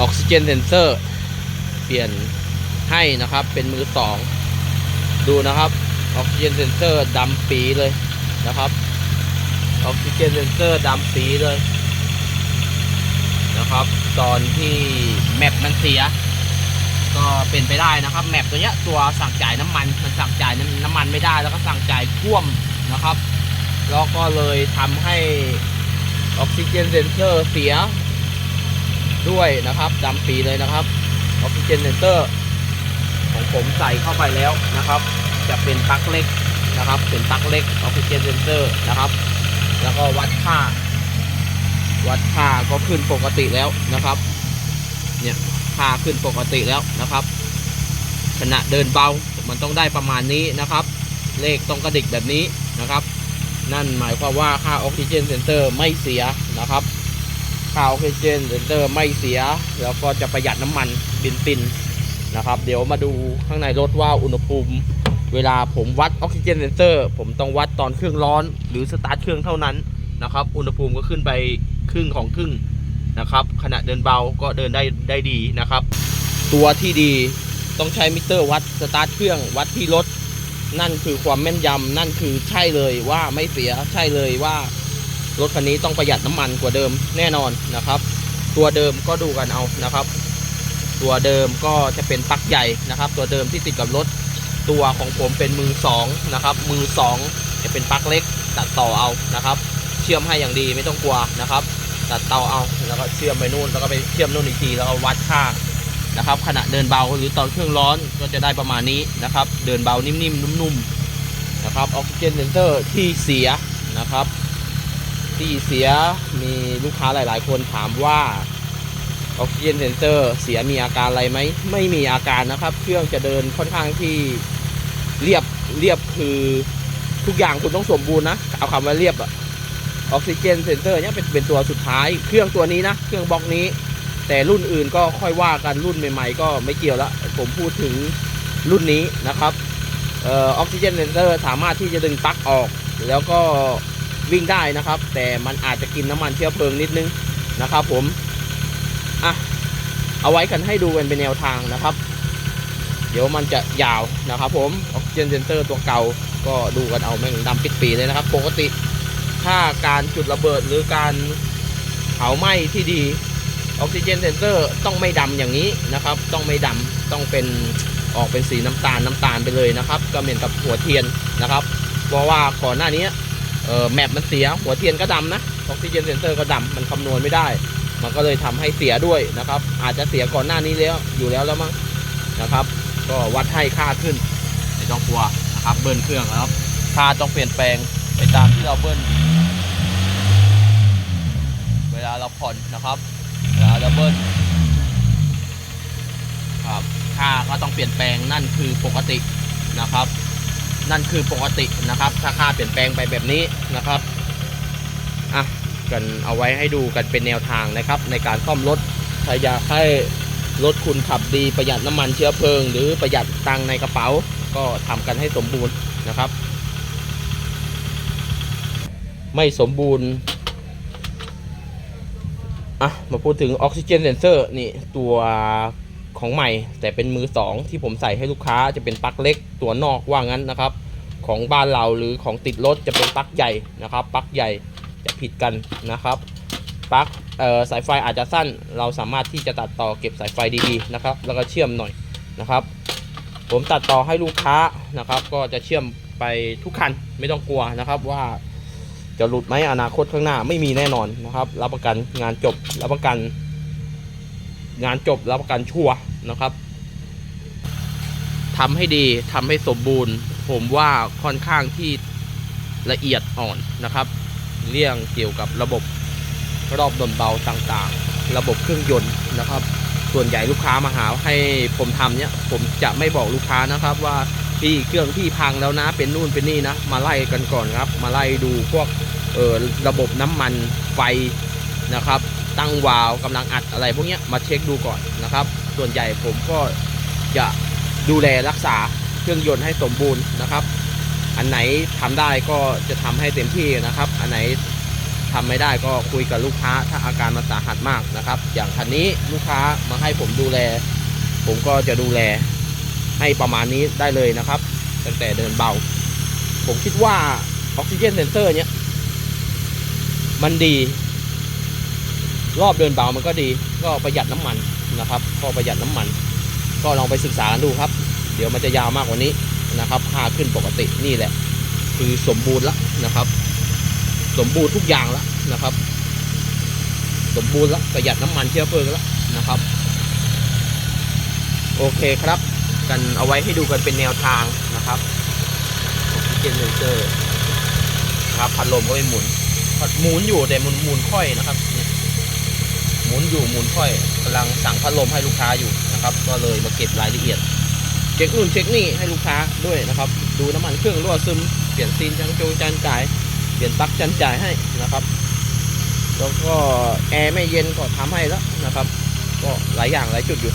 ออกซิเจนเซนเซอร์ เปลี่ยนให้นะครับ เป็นมือสองดูนะครับ ออกซิเจนเซนเซอร์ดำปีเลยนะครับ ออกซิเจนเซนเซอร์ดำปีเลยนะครับ ตอนที่แมปมันเสีย ก็เป็นไปได้นะครับ แมปตัวเนี้ยตัวสั่งจ่ายน้ำมันมันสั่งจ่ายน้ำน้ำมันไม่ได้แล้วก็สั่งจ่ายท่วมนะครับ แล้วก็เลยทำให้ออกซิเจนเซนเซอร์เสีย ด้วยนะครับดำปีเลยนะครับออกซิเจนเซนเซอร์ของผมใส่เข้าไปแล้วนะครับ จะเป็นปลั๊กเล็กนะครับ เป็นปลั๊กเล็กออกซิเจนเซนเซอร์นะครับ แล้วก็วัดค่า วัดค่าก็ขึ้นปกติแล้วนะครับ เนี่ยค่าขึ้นปกติแล้วนะครับ ขณะเดินเบามันต้องได้ประมาณนี้นะครับ เลขต้องกระดิกแบบนี้นะครับ นั่นหมายความว่าค่าออกซิเจนเซนเตอร์ไม่เสียนะครับ ค่าออกซิเจนเซนเตอร์ไม่เสีย แล้วก็จะประหยัดน้ำมันบินปินนะครับ เดี๋ยวมาดูข้างในรถว่าอุณหภูมิ เวลาผมวัดออกซิเจนเซนเซอร์ผมต้องวัดตอนเครื่องร้อน หรือสตาร์ทเครื่องเท่านั้นนะครับ อุณหภูมิก็ขึ้นไปครึ่งของครึ่งนะครับ ขณะเดินเบาก็เดินได้ได้ดีนะครับ ตัวที่ดีต้องใช้มิเตอร์วัดสตาร์ทเครื่องวัดที่รถนั่นคือความแม่นยำนั่นคือใช่เลยว่าไม่เสียใช่เลยว่า รถคันนี้ต้องประหยัดน้ำมันกว่าเดิมแน่นอนนะครับ ตัวเดิมก็ดูกันเอานะครับ ตัวเดิมก็จะเป็นปลั๊กใหญ่นะครับ ตัวเดิมที่ติดกับรถตัวของผมเป็นมือสองนะครับมือสองจะเป็นปลั๊กเล็กตัดต่อเอานะครับ เชื่อมให้อย่างดีไม่ต้องกลัวนะครับ ตัดเตาเอาแล้วก็เชื่อมไปนู่นแล้วก็ไปเชื่อมนู่นอีกทีแล้วก็วัดค่านะครับขณะเดินเบาหรือตอนเครื่องร้อนก็จะได้ประมาณนี้นะครับ เดินเบานิ่มๆนุ่มๆนะครับออกซิเจนเซนเซอร์ที่เสียนะครับ ที่เสียมีลูกค้าหลาย ๆ คนถามว่าออกซิเจนเซนเซอร์เสียมีอาการอะไรไหมไม่มีอาการนะครับ เครื่องจะเดินค่อนข้างที่เรียบเรียบคือทุกอย่างคุณต้องสมบูรณ์นะเอาคำว่าเรียบอะออกซิเจนเซนเซอร์เนี่ยเป็นเป็นตัวสุดท้าย เครื่องตัวนี้นะเครื่องบล็อกนี้ แต่รุ่นอื่นก็ค่อยว่ากันรุ่นใหม่ ๆ ก็ไม่เกี่ยวละผมพูดถึงรุ่นนี้นะครับออออกซิเจนเซนเซอร์สามารถที่จะดึงปลั๊กออก แล้วก็ วิ่งได้นะครับ แต่มันอาจจะกินน้ำมันเชื้อเพลิงนิดนึงนะครับ ผมอะเอาไว้กันให้ดูกันเป็นแนวทางนะครับ เดี๋ยวมันจะยาวนะครับ ผมออกซิเจนเซนเซอร์ตัวเก่าก็ดูกันเอาแม่งดำปิดปีเลยนะครับ ปกติ ถ้าการจุดระเบิดหรือการเผาไหม้ที่ดีออกซิเจนเซนเซอร์ต้องไม่ดำอย่างนี้นะครับ ต้องไม่ดำต้องเป็นออกเป็นสีน้ำตาลน้ำตาลไปเลยนะครับ ก็เหมือนกับหัวเทียนนะครับ เพราะว่าก่อนหน้านี้ เออแมปมันเสียหัวเทียนก็ดำนะออกซิเจนเซนเซอร์ก็ดำมันคำนวณไม่ได้ มันก็เลยทำให้เสียด้วยนะครับ อาจจะเสียก่อนหน้านี้แล้วอยู่แล้วแล้วมั้งนะครับ ก็วัดให้ค่าขึ้นไม่ต้องกลัวนะครับเบิ้ลเครื่องแล้วค่าต้องเปลี่ยนแปลงไปตามที่เราเบิ้ลเวลาเราผ่อนนะครับเวลาเราเบิ้ลครับค่าก็ต้องเปลี่ยนแปลงนั่นคือปกตินะครับ นั่นคือปกตินะครับ ถ้าค่าเปลี่ยนแปลงไปแบบนี้นะครับอะกันเอาไว้ให้ดูกันเป็นแนวทางนะครับ ในการซ่อมรถถ้าอยากให้รถคุณขับดีประหยัดน้ำมันเชื้อเพลิง หรือประหยัดตังในกระเป๋า ก็ทำกันให้สมบูรณ์นะครับ ไม่สมบูรณ์อะมาพูดถึงออกซิเจนเซนเซอร์นี่ตัวของใหม่ แต่เป็นมือสองที่ผมใส่ให้ลูกค้าจะเป็นปลั๊กเล็ก ตัวนอกว่างั้นนะครับ ของบ้านเราหรือของติดรถจะเป็นปลั๊กใหญ่นะครับปลั๊กใหญ่จะผิดกันนะครับปลั๊กสายไฟอาจจะสั้น เราสามารถที่จะตัดต่อเก็บสายไฟดีๆนะครับ แล้วก็เชื่อมหน่อยนะครับ ผมตัดต่อให้ลูกค้านะครับ ก็จะเชื่อมไปทุกคันไม่ต้องกลัวนะครับว่าจะหลุดไหมอนาคตข้างหน้าไม่มีแน่นอนนะครับ รับประกันงานจบรับประกัน งานจบรับประกันชัวร์นะครับ ทำให้ดีทำให้สมบูรณ์ ผมว่าค่อนข้างที่ละเอียดอ่อนนะครับ เรื่องเกี่ยวกับระบบรอบดนเบาต่างๆ ระบบเครื่องยนต์นะครับ ส่วนใหญ่ลูกค้ามาหาให้ผมทำเนี่ยผมจะไม่บอกลูกค้านะครับว่าพี่เครื่องพี่พังแล้วนะ เป็นนู่นเป็นนี่นะ มาไล่กันก่อนครับ มาไล่ดูพวกเออระบบน้ำมันไฟนะครับ ตั้งวาล์วกำลังอัดอะไรพวกเนี้ยมาเช็คดูก่อนนะครับ ส่วนใหญ่ผมก็จะ ดูแลรักษาเครื่องยนต์ให้สมบูรณ์นะครับ อันไหนทำได้ก็จะทำให้เต็มที่นะครับ อันไหนทำไม่ได้ก็คุยกับลูกค้าถ้าอาการมันสาหัสมากนะครับ อย่างคันนี้ลูกค้ามาให้ผมดูแล ผมก็จะดูแลให้ประมาณนี้ได้เลยนะครับ ตั้งแต่เดินเบา ผมคิดว่าออกซิเจนเซนเซอร์เนี้ยมันดี รอบเดินเบามันก็ดี ก็ประหยัดน้ำมันนะครับ ก็ประหยัดน้ำมัน ก็ลองไปศึกษากันดูครับ เดี๋ยวมันจะยาวมากกว่านี้นะครับพาขึ้นปกตินี่แหละ คือสมบูรณ์แล้วนะครับ สมบูรณ์ทุกอย่างแล้วนะครับ สมบูรณ์แล้วประหยัดน้ำมันเชื้อเพลิงแล้วนะครับ โอเคครับ กันเอาไว้ให้ดูกันเป็นแนวทางนะครับออกซิเจนเซนเซอร์นะครับพัดลมก็ไม่หมุนพัดหมุนอยู่แต่มันหมุนค่อยนะครับ หมุนอยู่หมุนค่อย กำลังสั่งพัดลมให้ลูกค้าอยู่นะครับ ก็เลยมาเก็บรายละเอียด เช็คนู่นเช็คนี่ให้ลูกค้าด้วยนะครับ ดูน้ำมันเครื่องรั่วซึม เปลี่ยนซีนจังจงจานจ่าย เปลี่ยนปลั๊กจันจ่ายให้นะครับ แล้วก็แอร์ไม่เย็นก็ทำให้แล้วนะครับ ก็หลายอย่างหลายจุดอยู่